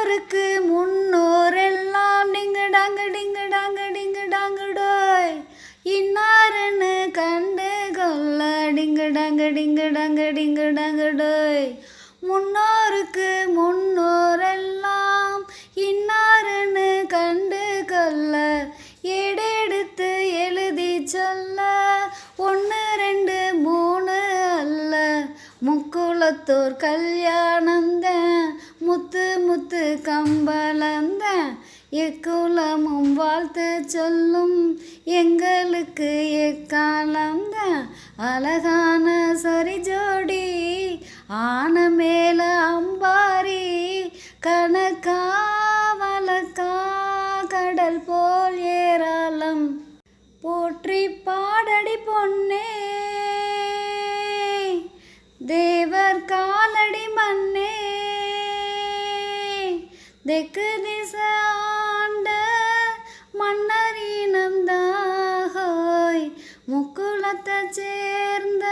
முன்னோருக்கு முன்னோரெல்லாம் டிங்கு டாங்கு டிங்கு டாங்கு டிங்கு டாங்கு டோய். இன்னாருன்னு கண்டு கொள்ள டிங்கு டாங்கு டிங்கு டாங்கு டிங்கு டாங்கு டோய். முன்னோருக்கு முன்னோரெல்லாம் முக்குளத்தூர் கல்யாணந்த முத்து முத்து கம்பளந்த எக்குலமும் வாழ்த்து சொல்லும் எங்களுக்கு எக்காலந்த அழகான சரி ஜோடி ஆன மேல அம்பாரி கணக்கா வழக்கா கடல் போ தெற்கு திசை ஆண்ட மன்னரினம் தாகோய் முக்குளத்தை சேர்ந்த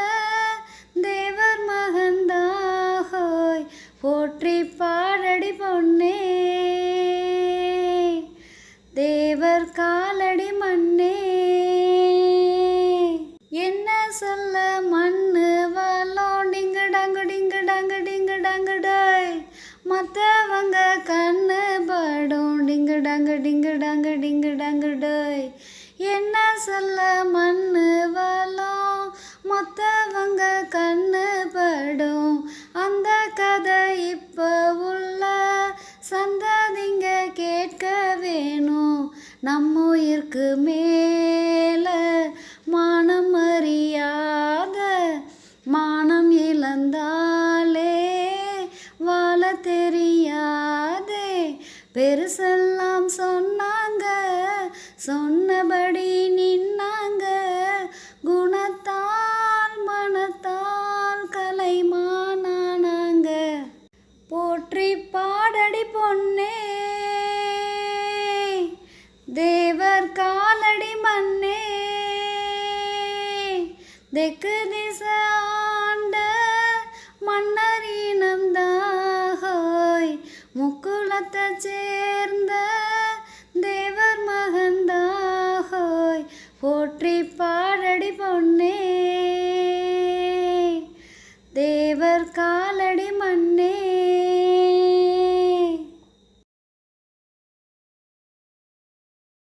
தேவர் மகந்தாகோய் போற்றி பாடடி பொன்னே. தேவர் காலடி மண்ணே என்ன சொல்ல மண்ணு மற்றவங்க கண்ணு படும். டிங்கு டங்கு டிங்கு டங்கு டிங்கு டங்கு டோய். என்ன சொல்ல மண்ணு வளம்? மற்றவங்க கண்ணு படும். அந்த கதை இப்போ உள்ள சந்ததிங்க கேட்க வேணும். நம்ம உயிர்க்கு மே பெருசெல்லாம் சொன்னாங்க. சொன்னபடி நின்னாங்க. குணத்தால் மனத்தால் கலைமானானாங்க. போற்றி பாடடி பொன்னே. தேவர் காலடி மண்ணே தெக்கு திசை